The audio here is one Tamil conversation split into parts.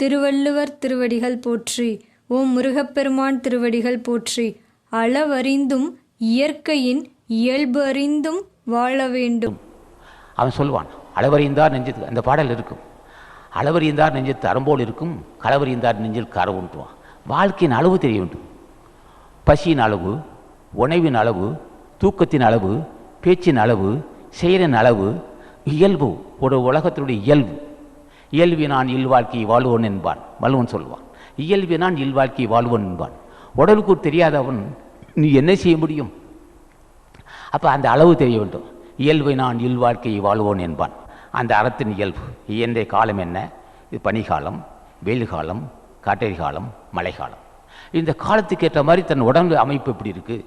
திருவள்ளுவர் திருவடிகள் போற்றி ஓம் முருகப்பெருமான் திருவடிகள் போற்றி அளவறிந்தும் இயற்கையின் இயல்பு அறிந்தும் வாழ வேண்டும். அவன் சொல்லுவான் அளவறிந்தார் நெஞ்சத்து அந்த பாடல் இருக்கும். அளவறிந்தார் நெஞ்சத்து அரும்போல் இருக்கும் களவறிந்தார் நெஞ்சில் கரவுன்றுவான் வாழ்க்கையின் அளவு தெரிய வேண்டும். பசியின் அளவு உணவின் அளவு தூக்கத்தின் அளவு பேச்சின் அளவு செயலின் அளவு இயல்பு ஒரு உலகத்தினுடைய இயல்பு. இயல்பினான் இல்வாழ்க்கையை வாழ்வோன் என்பான். வள்ளுவன் சொல்வான். இயல்பினான் இல்வாழ்க்கையை வாழ்வோன் என்பான். உடலுக்கு தெரியாதவன் நீ என்ன செய்ய முடியும்? அப்போ அந்த அளவு தெரிய வேண்டும். இயல்பை நான் இல்வாழ்க்கையை வாழ்வோன் என்பான். அந்த அறத்தின் இயல்பு. இயன்ற காலம் என்ன? இது பனிகாலம் வெயில் காலம் காட்டறி காலம் மழைக்காலம். இந்த காலத்துக்கு ஏற்ற மாதிரி தன் உடம்பு அமைப்பு எப்படி இருக்குது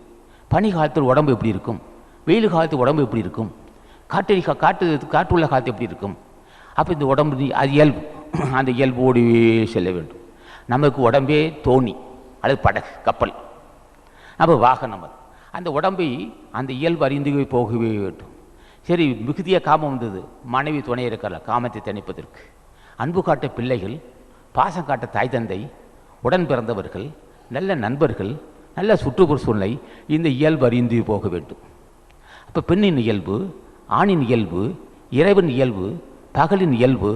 பனி காலத்தில் உடம்பு எப்படி இருக்கும்? வெயில் காலத்து உடம்பு எப்படி இருக்கும்? காட்டறி காட்டு காற்று உள்ள காலத்து எப்படி இருக்கும்? அப்போ இந்த உடம்பு அது இயல்பு. அந்த இயல்போடு செல்ல வேண்டும். நமக்கு உடம்பே தோணி அல்லது படகு கப்பல். நம்ம வாகனம் அது. அந்த உடம்பை அந்த இயல்பு அறிந்து போகவே வேண்டும். சரி மிகுதியாக காமம் வந்தது. மனைவி துணை இருக்கல காமத்தை தணிப்பதற்கு. அன்பு காட்ட பிள்ளைகள் பாசம் காட்ட தாய் தந்தை உடன் பிறந்தவர்கள் நல்ல நண்பர்கள் நல்ல சுற்றுப்புற சூழ்நிலை இந்த இயல்பு அறிந்து போக வேண்டும். அப்போ பெண்ணின் இயல்பு ஆணின் இயல்பு இறைவன் இயல்பு பகலின் இயல்பு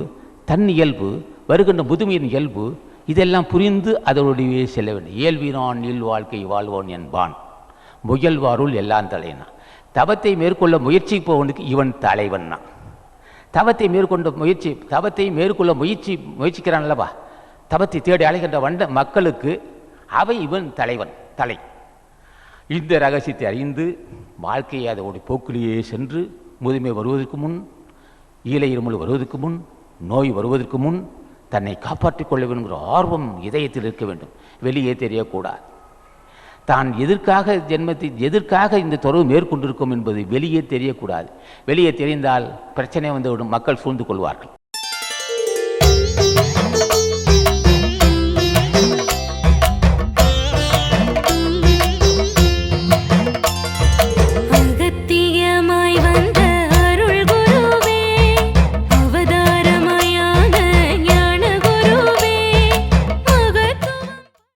தன் இயல்பு வருகின்ற முதுமையின் இயல்பு இதெல்லாம் புரிந்து அதனுடைய செல்ல வேண்டும் இயல்பினான் இல் வாழ்க்கை வாழ்வோன் என்பான். முயல்வாருள் எல்லாம் தலைனா. தவத்தை மேற்கொள்ள முயற்சிப்பவனுக்கு இவன் தலைவன்னா. தவத்தை மேற்கொண்ட முயற்சி தவத்தை மேற்கொள்ள முயற்சி முயற்சிக்கிறான் அல்லவா தவத்தை தேடி அழைகின்ற வண்ட மக்களுக்கு அவை இவன் தலைவன் தலை. இந்த ரகசியத்தை அறிந்து வாழ்க்கையை அதோடைய போக்கிலேயே சென்று முதுமை வருவதற்கு முன் ஈழை இருமல் வருவதற்கு முன் நோய் வருவதற்கு முன் தன்னை காப்பாற்றிக் கொள்ள வேண்டுங்கிற ஆர்வம் இதயத்தில் இருக்க வேண்டும். வெளியே தெரியக்கூடாது. தான் எதற்காக ஜென்மத்தை எதற்காக இந்த தொடர்பு மேற்கொண்டிருக்கும் என்பது வெளியே தெரியக்கூடாது. வெளியே தெரிந்தால் பிரச்சனை வந்துவிடும் மக்கள் சூழ்ந்து கொள்வார்கள்.